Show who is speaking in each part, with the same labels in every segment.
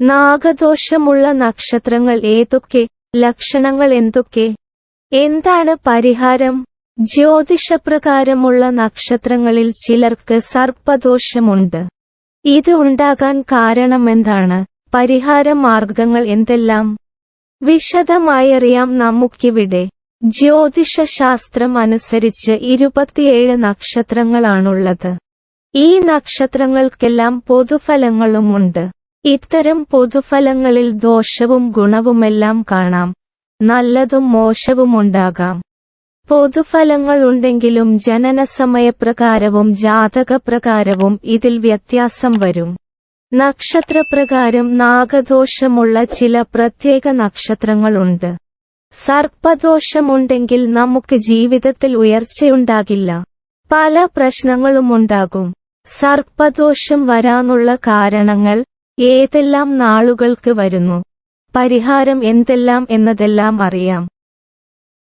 Speaker 1: നാഗദോഷമുള്ള നക്ഷത്രങ്ങൾ ഏതൊക്കെ? ലക്ഷണങ്ങൾ എന്തൊക്കെ? എന്താണ് പരിഹാരം? ജ്യോതിഷപ്രകാരമുള്ള നക്ഷത്രങ്ങളിൽ ചിലർക്ക് സർപ്പദോഷമുണ്ട്. ഇത് ഉണ്ടാകാൻ കാരണമെന്താണ്? പരിഹാര മാർഗങ്ങൾ എന്തെല്ലാം? വിശദമായി അറിയാം നമുക്കിവിടെ. ജ്യോതിഷശാസ്ത്രം അനുസരിച്ച് ഇരുപത്തിയേഴ് നക്ഷത്രങ്ങളാണുള്ളത്. ഈ നക്ഷത്രങ്ങൾക്കെല്ലാം പൊതുഫലങ്ങളുമുണ്ട്. ഇത്തരം പൊതുഫലങ്ങളിൽ ദോഷവും ഗുണവുമെല്ലാം കാണാം. നല്ലതും മോശവുമുണ്ടാകാം പൊതുഫലങ്ങൾ ഉണ്ടെങ്കിലും ജനനസമയപ്രകാരവും ജാതകപ്രകാരവും ഇതിൽ വ്യത്യാസം വരും. നക്ഷത്രപ്രകാരം നാഗദോഷമുള്ള ചില പ്രത്യേക നക്ഷത്രങ്ങളുണ്ട്. സർപ്പദോഷമുണ്ടെങ്കിൽ നമുക്ക് ജീവിതത്തിൽ ഉയർച്ചയുണ്ടാകില്ല. പല പ്രശ്നങ്ങളുമുണ്ടാകും. സർപ്പദോഷം വരാനുള്ള കാരണങ്ങൾ ഏതെല്ലാം നാളുകൾക്ക് വരുന്നു? പരിഹാരം എന്തെല്ലാം എന്നതെല്ലാം അറിയാം.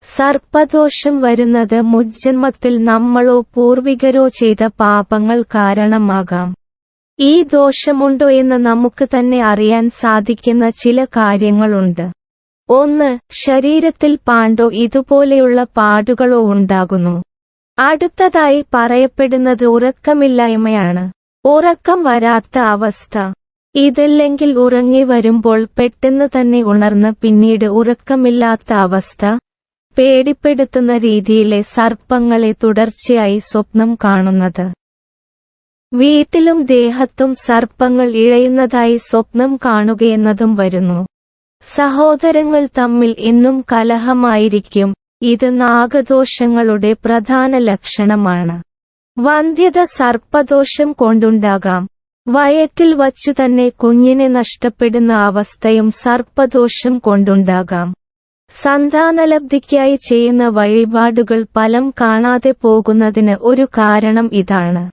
Speaker 1: സർപ്പദോഷം വരുന്നത് മുജ്ജന്മത്തിൽ നമ്മളോ പൂർവികരോ ചെയ്ത പാപങ്ങൾ കാരണമാകാം. ഈ ദോഷമുണ്ടോ എന്ന് നമുക്ക് തന്നെ അറിയാൻ സാധിക്കുന്ന ചില കാര്യങ്ങളുണ്ട്. ഒന്ന് ശരീരത്തിൽ പാണ്ടോ ഇതുപോലെയുള്ള പാടുകളോ ഉണ്ടാകുന്നു. അടുത്തതായി പറയപ്പെടുന്നത് ഉറക്കമില്ലായ്മയാണ്. ഉറക്കം വരാത്ത അവസ്ഥ. ഇതല്ലെങ്കിൽ ഉറങ്ങി വരുമ്പോൾ പെട്ടെന്ന് തന്നെ ഉണർന്ന് പിന്നീട് ഉറക്കമില്ലാത്ത അവസ്ഥ പേടിപ്പെടുത്തുന്ന രീതിയിലെ സർപ്പങ്ങളെ തുടർച്ചയായി സ്വപ്നം കാണുന്നത്. വീട്ടിലും ദേഹത്തും സർപ്പങ്ങൾ ഇഴയുന്നതായി സ്വപ്നം കാണുകയെന്നതും വരുന്നു. സഹോദരങ്ങൾ തമ്മിൽ എന്നും കലഹമായിരിക്കും ഇത് നാഗദോഷങ്ങളുടെ പ്രധാന ലക്ഷണമാണ്. വന്ധ്യത സർപ്പദോഷം കൊണ്ടുണ്ടാകാം വയറ്റിൽ വച്ചു തന്നെ കുഞ്ഞിനെ നഷ്ടപ്പെടുന്ന അവസ്ഥയും സർപ്പദോഷം കൊണ്ടുണ്ടാകാം. സന്താനലബ്ധിക്കായി ചെയ്യുന്ന വഴിപാടുകൾ ഫലം കാണാതെ പോകുന്നതിന് ഒരു കാരണം ഇതാണ്.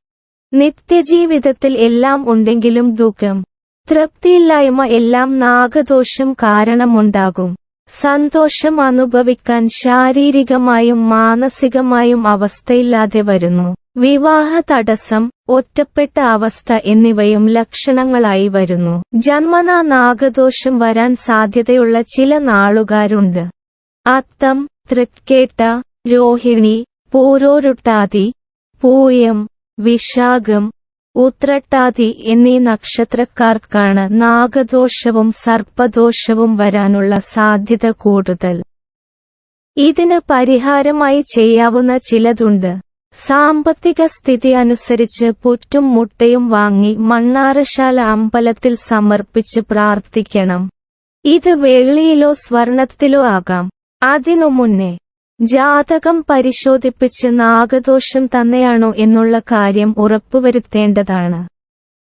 Speaker 1: നിത്യജീവിതത്തിൽ എല്ലാം ഉണ്ടെങ്കിലും ദുഃഖം തൃപ്തിയില്ലായ്മ എല്ലാം നാഗദോഷം കാരണമുണ്ടാകും. സന്തോഷം അനുഭവിക്കാൻ ശാരീരികമായും മാനസികമായും അവസ്ഥയില്ലാതെ വരുന്നു. വിവാഹ തടസ്സം ഒറ്റപ്പെട്ട അവസ്ഥ എന്നിവയും ലക്ഷണങ്ങളായി വരുന്നു. ജന്മനാ നാഗദോഷം വരാൻ സാധ്യതയുള്ള ചില നാളുകാരുണ്ട്. അത്തം തൃക്കേട്ട രോഹിണി പൂരോരുട്ടാതി പൂയം വിശാഖം ഉത്രട്ടാതി എന്നീ നക്ഷത്രക്കാർക്കാണ് നാഗദോഷവും സർപ്പദോഷവും വരാനുള്ള സാധ്യത കൂടുതൽ. ഇതിന് പരിഹാരമായി ചെയ്യാവുന്ന ചിലതുണ്ട്. സാമ്പത്തിക സ്ഥിതി അനുസരിച്ച് പുറ്റും മുട്ടയും വാങ്ങി മണ്ണാറശാല അമ്പലത്തിൽ സമർപ്പിച്ച് പ്രാർത്ഥിക്കണം. ഇത് വെള്ളിയിലോ സ്വർണത്തിലോ ആകാം. അതിനു മുന്നേ ജാതകം പരിശോധിപ്പിച്ച് നാഗദോഷം തന്നെയാണോ എന്നുള്ള കാര്യം ഉറപ്പുവരുത്തേണ്ടതാണ്.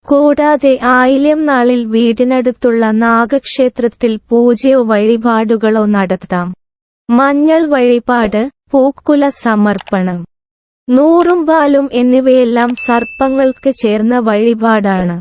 Speaker 1: കൂടാതെ ആയില്യം നാളിൽ വീടിനടുത്തുള്ള നാഗക്ഷേത്രത്തിൽ പൂജയോ വഴിപാടുകളോ നടത്താം. മഞ്ഞൾ വഴിപാട് പൂക്കുല സമർപ്പണം. നൂറും വാലും എന്നിവയെല്ലാം സർപ്പങ്ങൾക്ക് ചേർന്ന വഴിപാടാണ്.